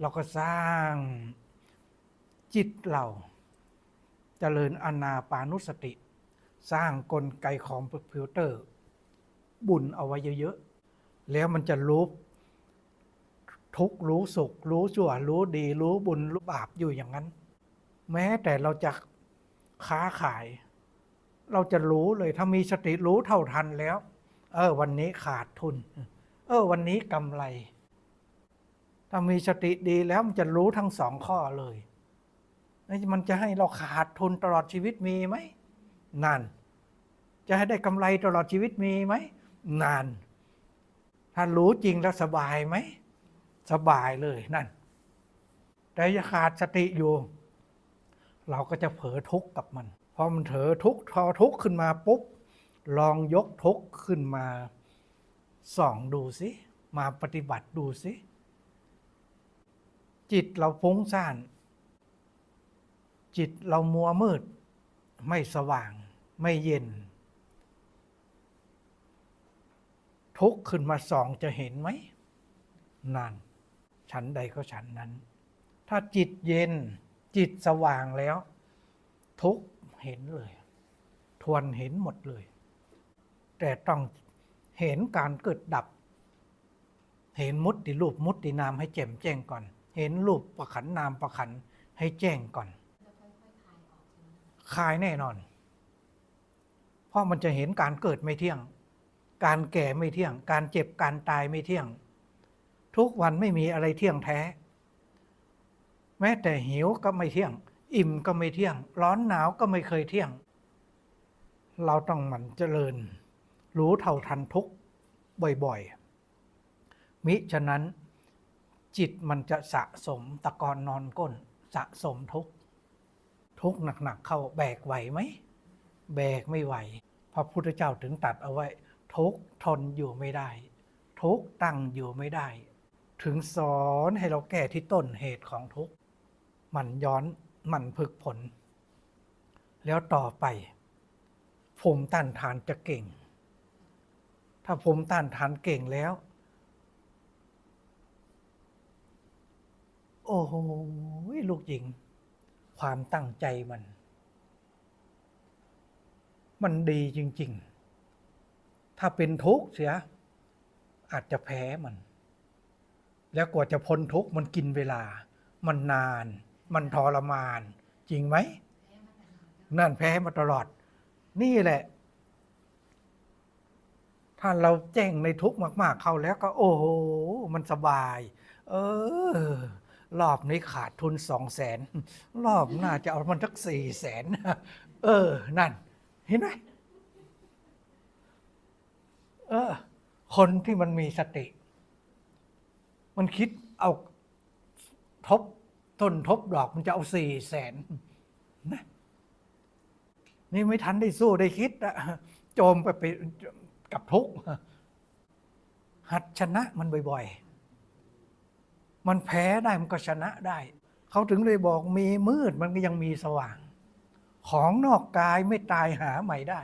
เราก็สร้างจิตเราจเจริญอนาปานุสติ สร้างกลไกคอมพิวเตอร์ บุญเอาไว้เยอะๆ แล้วมันจะรู้ทุกรู้สุข รู้ชั่ว รู้ดี รู้บุญ รู้บาปอยู่อย่างนั้น แม้แต่เราจะค้าขาย เราจะรู้เลยถ้ามีสติรู้เท่าทันแล้ว เออ วันนี้ขาดทุน เออ วันนี้กำไร ถ้ามีสติดีแล้วมันจะรู้ทั้งสองข้อเลยมันจะให้เราขาดทุนตลอดชีวิตมีไหมนั่นจะให้ได้กำไรตลอดชีวิตมีไหมนาน ถ้ารู้จริงแล้วสบายไหม สบายเลยนั่น แต่จะขาดสติอยู่ เราก็จะเผลอทุกข์กับมัน พอมันเถอทุกข์พอทุกข์ขึ้นมาปุ๊บ ลองยกทุกข์ขึ้นมาส่องดูสิ มาปฏิบัติดูสิ จิตเราฟุ้งซ่าน จิตเรามัวมืด ไม่สว่าง ไม่เย็น ทุกข์ขึ้นมาส่องจะเห็นไหมนั่นฉันใดก็ฉันนั้น ถ้าจิตเย็น จิตสว่างแล้ว ทุกข์เห็นเลย ทวนเห็นหมดเลย แต่ต้องเห็นการเกิดดับ เห็นมุตติรูปมุตตินามให้แจ่มแจ้งก่อน เห็นรูปประขันนามประขันให้แจ้งก่อนคลายแน่นอน เพราะมันจะเห็นการเกิดไม่เที่ยง การแก่ไม่เที่ยง การเจ็บการตายไม่เที่ยง ทุกวันไม่มีอะไรเที่ยงแท้ แม้แต่หิวก็ไม่เที่ยง อิ่มก็ไม่เที่ยง ร้อนหนาวก็ไม่เคยเที่ยง เราต้องหมั่นเจริญ รู้เท่าทันทุกบ่อยๆ มิฉะนั้น จิตมันจะสะสมตะกอนนอนก้น สะสมทุกทุกหนักๆเข้าแบกไหวไหม แบกไม่ไหว พระพุทธเจ้าถึงตัดเอาไว้ ทุกทนอยู่ไม่ได้ ทุกตั้งอยู่ไม่ได้ ถึงสอนให้เราแก้ที่ต้นเหตุของทุกมันย้อนมันฝึกผล แล้วต่อไป ภูมิต้านทานจะเก่ง ถ้าภูมิต้านทานเก่งแล้ว โอ้โหลูกหญิง ความตั้งใจมัน มันดีจริง ๆ ถ้าเป็นทุกข์เสีย อาจจะแพ้มัน แล้วกว่าจะพ้นทุกข์มันกินเวลา มันนาน มันทรมาน จริงไหมนั่นแพ้มาตลอด นี่แหละ ถ้าเราแจ้งในทุกข์มาก ๆ เข้าแล้วก็ โอ้โห มันสบาย เออ รอบนี้ขาดทุนสองแสนรอบหน้าจะเอามันสักสี่แสนเออ นั่น เห็นไหมเออ คนที่มันมีสติ มันคิดเอาทบต้นทบดอกมันจะเอาสี่แสนนะนี่ไม่ทันได้สู้ได้คิดอะโจมไปไปกับทุกหัดชนะมันบ่อย ๆ มันแพ้ได้มันก็ชนะได้ เขาถึงเลยบอกมีมืดมันก็ยังมีสว่าง ของนอกกายไม่ตายหาใหม่ได้